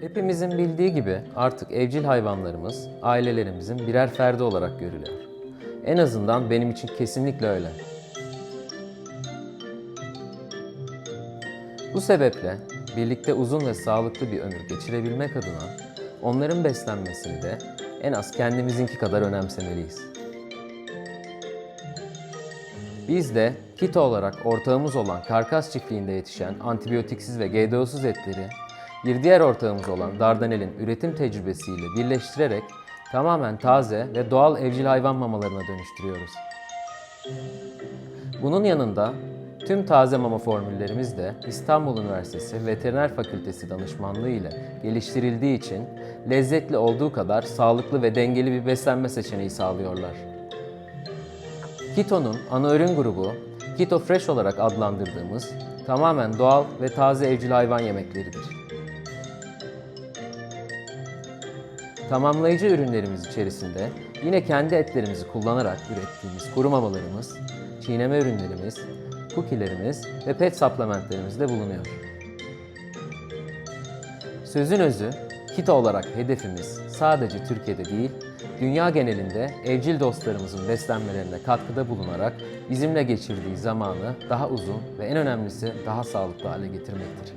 Hepimizin bildiği gibi artık evcil hayvanlarımız ailelerimizin birer ferdi olarak görülüyor. En azından benim için kesinlikle öyle. Bu sebeple birlikte uzun ve sağlıklı bir ömür geçirebilmek adına onların beslenmesini de en az kendimizinki kadar önemsemeliyiz. Biz de Kito olarak ortağımız olan karkas çiftliğinde yetişen antibiyotiksiz ve GDO'suz etleri bir diğer ortağımız olan Dardanel'in üretim tecrübesiyle birleştirerek tamamen taze ve doğal evcil hayvan mamalarına dönüştürüyoruz. Bunun yanında tüm taze mama formüllerimiz de İstanbul Üniversitesi Veteriner Fakültesi danışmanlığı ile geliştirildiği için lezzetli olduğu kadar sağlıklı ve dengeli bir beslenme seçeneği sağlıyorlar. Kito'nun ana ürün grubu Kito Fresh olarak adlandırdığımız tamamen doğal ve taze evcil hayvan yemekleridir. Tamamlayıcı ürünlerimiz içerisinde yine kendi etlerimizi kullanarak ürettiğimiz kuru mamalarımız, çiğneme ürünlerimiz, cookie'lerimiz ve pet supplementlerimiz de bulunuyor. Sözün özü, Kito olarak hedefimiz sadece Türkiye'de değil, dünya genelinde evcil dostlarımızın beslenmelerine katkıda bulunarak bizimle geçirdiği zamanı daha uzun ve en önemlisi daha sağlıklı hale getirmektir.